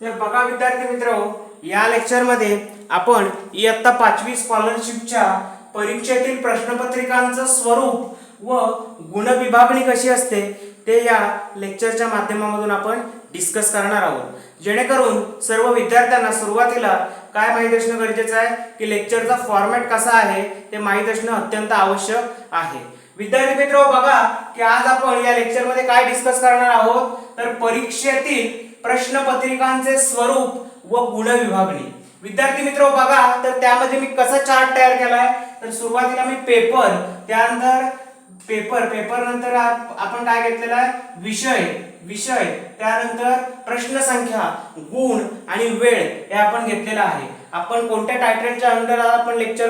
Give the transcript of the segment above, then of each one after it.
तर बघा विद्यार्थी मित्र या लेक्चरमध्ये आपण इयत्ता पाचवी स्कॉलरशिपच्या परीक्षेतील प्रश्नपत्रिकांचं स्वरूप व गुणविभागणी कशी असते ते या लेक्चरच्या माध्यमामधून आपण डिस्कस करणार आहोत. जेणेकरून सर्व विद्यार्थ्यांना सुरुवातीला काय माहीत असणं गरजेचं आहे की लेक्चरचा फॉर्मॅट कसा आहे ते माहीत असणं अत्यंत आवश्यक आहे. विद्यार्थी मित्र बघा की आज आपण या लेक्चरमध्ये काय डिस्कस करणार आहोत तर परीक्षेतील प्रश्नपत्रिकांचे स्वरूप व गुणविभागणी विद्यार्थी मित्र बघा तर त्यामध्ये मी कसा चार्ट तयार केलाय? तर सुरुवातीला मी पेपर त्यानंतर पेपर पेपर नंतर आपण काय घेतलेला आहे? विषय विषय त्यानंतर प्रश्न संख्या गुण आणि वेळ हे आपण घेतलेला आहे. आपण कोणत्या टायटलच्या अंडर आपण लेक्चर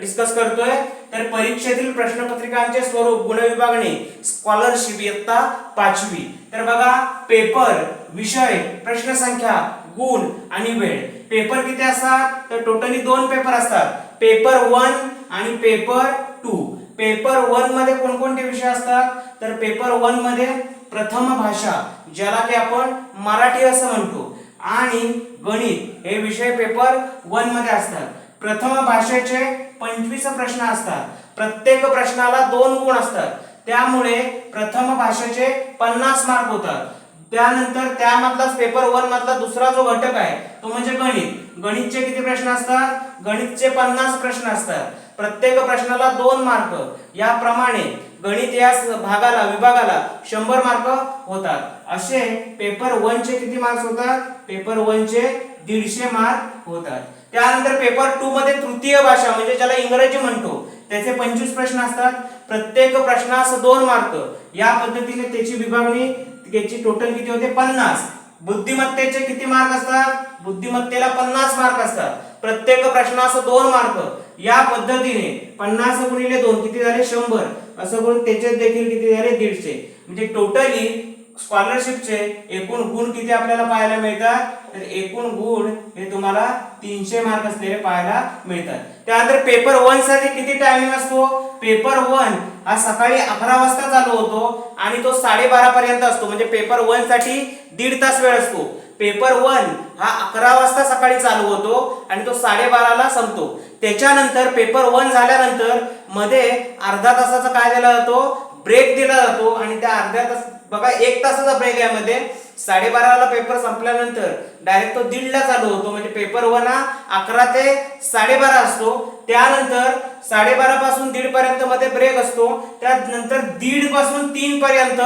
डिस्कस करतोय? तर परीक्षेतील प्रश्नपत्रिकांचे स्वरूप गुणविभागणी स्कॉलरशिप इयत्ता पाचवी. तर बघा पेपर विषय प्रश्न संख्या गुण आणि वेळ. पेपर किती असतात? तर टोटली दोन पेपर असतात. पेपर वन आणि पेपर टू पेपर वनमध्ये कोणकोणते विषय असतात? तर पेपर वनमध्ये प्रथम भाषा ज्याला की आपण मराठी असं म्हणतो. आणि गणित हे विषय पेपर वनमध्ये असतात. प्रथम भाषेचे पंचवीस प्रश्न असतात. प्रत्येक प्रश्नाला दोन गुण असतात. त्यामुळे प्रथम भाषेचे पन्नास मार्क होतात. त्यानंतर त्यामधलाच पेपर वन मधला दुसरा जो घटक आहे तो म्हणजे गणित. गणितचे किती प्रश्न असतात? गणितचे पन्नास प्रश्न असतात. प्रत्येक प्रश्नाला दोन मार्क याप्रमाणे गणित या भागाला विभागाला शंभर मार्क होतात. असे पेपर वन चे किती मार्क्स होतात? पेपर वन चे दीडशे मार्क होतात. त्यानंतर पेपर टू मध्ये तृतीय भाषा म्हणजे ज्याला इंग्रजी म्हणतो त्याचे पंचवीस प्रश्न असतात. प्रत्येक प्रश्नास दोन मार्क या पद्धतीने त्याची विभागणी त्याची टोटल किती होते? पन्नास. बुद्धिमत्तेचे किती मार्क असतात? बुद्धिमत्तेला पन्नास मार्क असतात. प्रत्येक प्रश्नास दोन मार्क या पद्धतीने पन्नास गुणिले दोन किती झाले? शंभर. असं करून त्याचे देखील किती झाले? दीडशे. म्हणजे टोटली स्कॉलरशिपचे एकूण गुण किती आपल्याला पाहायला मिळतात? तर एकूण गुण हे तुम्हाला तीनशे मार्क असलेले पाहायला मिळतात. त्यानंतर पेपर वनसाठी किती टायमिंग असतो? पेपर वन हा सकाळी अकरा वाजता चालू होतो आणि तो साडेबारा पर्यंत असतो. म्हणजे पेपर वनसाठी दीड तास वेळ असतो. पेपर वन हा अकरा वाजता सकाळी चालू होतो आणि तो साडेबाराला संपतो. त्याच्यानंतर पेपर वन झाल्यानंतरमध्ये अर्धा तासाचा काय दिला जातो? ब्रेक दिला जातो आणि त्या अर्ध्या तास बघा एक तासाचा ब्रेक यामध्ये. साडेबाराला पेपर संपल्यानंतर डायरेक्ट तो दीडला चालू होतो. म्हणजे पेपर वन हा अकरा ते साडेबारा असतो. त्यानंतर साडेबारा पासून दीड पर्यंत मध्ये ब्रेक असतो. त्यानंतर दीडपासून तीन पर्यंत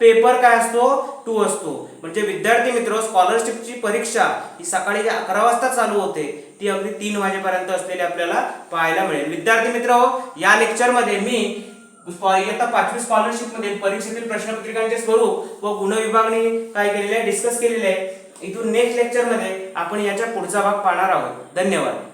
पेपर काय असतो? टू असतो. म्हणजे विद्यार्थी मित्र स्कॉलरशिपची परीक्षा ही सकाळी जे अकरा वाजता चालू होते. ती अगदी तीन वाजेपर्यंत असलेली आपल्याला पाहायला मिळेल. विद्यार्थी मित्र या लेक्चरमध्ये मी इयत्ता पाचवी स्कॉलरशिपमध्ये परीक्षेतील प्रश्नपत्रिकांचे स्वरूप व गुणविभागणी काय केलेले आहे? डिस्कस केलेले आहे. इथून नेक्स्ट लेक्चरमध्ये आपण याच्या पुढचा भाग पाहणार आहोत. धन्यवाद.